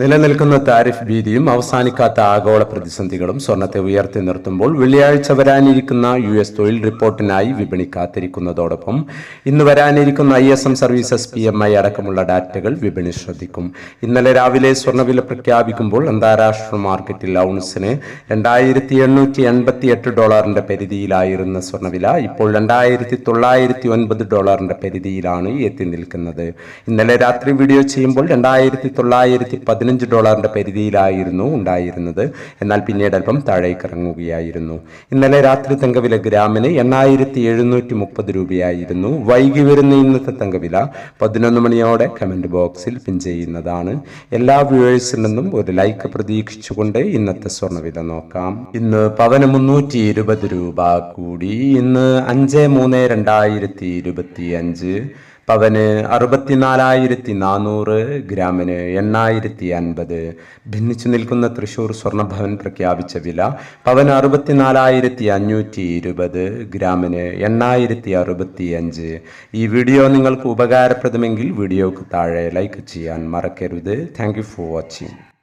നിലനിൽക്കുന്ന താരിഫ് ഭീതിയും അവസാനിക്കാത്ത ആഗോള പ്രതിസന്ധികളും സ്വർണത്തെ ഉയർത്തി നിർത്തുമ്പോൾ വെള്ളിയാഴ്ച വരാനിരിക്കുന്ന യു എസ് തൊഴിൽ റിപ്പോർട്ടിനായി വിപണി കാത്തിരിക്കുന്നതോടൊപ്പം ഇന്ന് വരാനിരിക്കുന്ന I S M services P M I അടക്കമുള്ള ഡാറ്റകൾ വിപണി ശ്രദ്ധിക്കും. ഇന്നലെ രാവിലെ സ്വർണവില പ്രഖ്യാപിക്കുമ്പോൾ അന്താരാഷ്ട്ര മാർക്കറ്റിൽ ഔൺസിന് രണ്ടായിരത്തി എണ്ണൂറ്റി എൺപത്തി എട്ട് ഡോളറിന്റെ പരിധിയിലായിരുന്ന സ്വർണവില ഇപ്പോൾ രണ്ടായിരത്തി തൊള്ളായിരത്തി ഒൻപത് ഡോളറിന്റെ പരിധിയിലാണ് എത്തി നിൽക്കുന്നത്. ഇന്നലെ രാത്രി വീഡിയോ ചെയ്യുമ്പോൾ രണ്ടായിരത്തി തൊള്ളായിരത്തി പതിനഞ്ച് ഡോളറിന്റെ പരിധിയിലായിരുന്നു ഉണ്ടായിരുന്നത്. എന്നാൽ പിന്നീട് അല്പം താഴേക്ക് ഇറങ്ങുകയായിരുന്നു. ഇന്നലെ രാത്രി തങ്കവില ഗ്രാമിന് എണ്ണായിരത്തി എഴുന്നൂറ്റി മുപ്പത് രൂപയായിരുന്നു. വൈകി വരുന്ന ഇന്നത്തെ തങ്കവില പതിനൊന്ന് മണിയോടെ കമന്റ് ബോക്സിൽ പിൻ ചെയ്യുന്നതാണ്. എല്ലാ വ്യൂവേഴ്സിൽ നിന്നും ഒരു ലൈക്ക് പ്രതീക്ഷിച്ചുകൊണ്ട് ഇന്നത്തെ സ്വർണവില നോക്കാം. ഇന്ന് പവന് മുന്നൂറ്റി ഇരുപത് രൂപ കൂടി. ഇന്ന് അഞ്ച് മൂന്ന് രണ്ടായിരത്തി ഇരുപത്തി അഞ്ച് പവന് അറുപത്തിനാലായിരത്തി നാനൂറ് ഗ്രാമിന് എണ്ണായിരത്തി അൻപത് ഭിന്നിച്ചു നിൽക്കുന്ന തൃശൂർ സ്വർണഭവൻ പ്രഖ്യാപിച്ച വില പവൻ അറുപത്തിനാലായിരത്തി അഞ്ഞൂറ്റി ഇരുപത് ഗ്രാമിന് എണ്ണായിരത്തി അറുപത്തി അഞ്ച് ഈ വീഡിയോ നിങ്ങൾക്ക് ഉപകാരപ്രദമെങ്കിൽ വീഡിയോക്ക് താഴെ ലൈക്ക് ചെയ്യാൻ മറക്കരുത്. Thank for watching